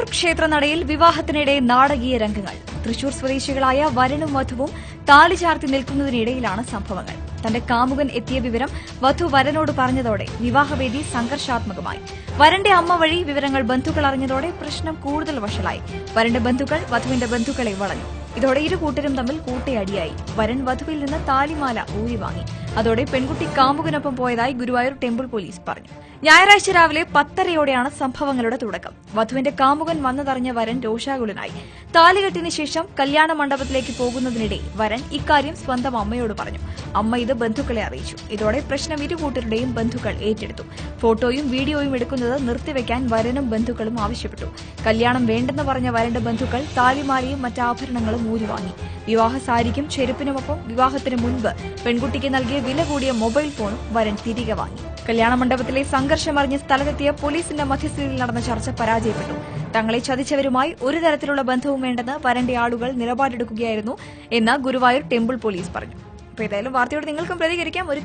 ഗുരുവായൂർ ക്ഷേത്രനടയിൽ വിവാഹത്തിനിടെ നാടകീയ രംഗങ്ങൾ. തൃശൂർ സ്വദേശികളായ വരനും വധുവും താളി ചാർത്തി നിൽക്കുന്നതിനിടയിലാണ് സംഭവങ്ങൾ. തന്റെ കാമുകൻ എത്തിയ വിവരം വധു വരനോട് പറഞ്ഞതോടെ വിവാഹവേദി സംഘർഷാത്മകമായി. വരന്റെ അമ്മ വഴി വിവരങ്ങൾ ബന്ധുക്കൾ അറിഞ്ഞതോടെ പ്രശ്നം കൂടുതൽ വഷളായി. വരന്റെ ബന്ധുക്കൾ വധുവിന്റെ ബന്ധുക്കളെ വളഞ്ഞു. ഇതോടെ ഇരു കൂട്ടരും തമ്മിൽ കൂട്ടയടിയായി. വരൻ വധുവിൽ നിന്ന് താലിമാല ഊരി വാങ്ങി അതോടെ പെൺകുട്ടി കാമുകനൊപ്പം പോയതായി ഗുരുവായൂർ ടെമ്പിൾ പോലീസ് പറഞ്ഞു. ഞായറാഴ്ച രാവിലെ പത്തരയോടെയാണ് സംഭവങ്ങളുടെ തുടക്കം. വധുവിന്റെ കാമുകൻ വന്നതറിഞ്ഞ വരൻ രോഷാകുലനായി. താലികെട്ടിന് ശേഷം കല്യാണ മണ്ഡപത്തിലേക്ക് പോകുന്നതിനിടെ വരൻ ഇക്കാര്യം സ്വന്തം അമ്മയോട് പറഞ്ഞു. അമ്മ ഇത് ബന്ധുക്കളെ അറിയിച്ചു. ഇതോടെ പ്രശ്നം ഇരു കൂട്ടരുടെയും ബന്ധുക്കൾ ഏറ്റെടുത്തു. ഫോട്ടോയും വീഡിയോയും എടുക്കുന്നത് നിർത്തിവെക്കാൻ വരനും ബന്ധുക്കളും ആവശ്യപ്പെട്ടു. കല്യാണം വേണ്ടെന്ന് പറഞ്ഞ വരന്റെ ബന്ധുക്കൾ താലിമാലയും മറ്റ് ആഭരണങ്ങളും ഊരിവാങ്ങി വിവാഹ സാരിക്കും ചെരുപ്പിനുമൊപ്പം വിവാഹത്തിന് മുൻപ് പെൺകുട്ടിക്ക് നൽകിയ വില കൂടിയ മൊബൈൽ ഫോണും വരൻ തിരികെ വാങ്ങി. കല്യാണ മണ്ഡപത്തിലെ സംഘർഷമറിഞ്ഞ് സ്ഥലത്തെത്തിയ പോലീസിന്റെ മധ്യസ്ഥതയിൽ നടന്ന ചർച്ച പരാജയപ്പെട്ടു. തങ്ങളെ ചതിച്ചവരുമായി ഒരു തരത്തിലുള്ള ബന്ധവും വേണ്ടെന്ന് വരന്റെ ആളുകൾ നിലപാടെടുക്കുകയായിരുന്നു എന്ന് ഗുരുവായൂർ ടെമ്പിൾ പോലീസ് പറഞ്ഞു. ഏതായാലും വാർത്തയോട് നിങ്ങൾക്കും പ്രതികരിക്കാം. ഒരു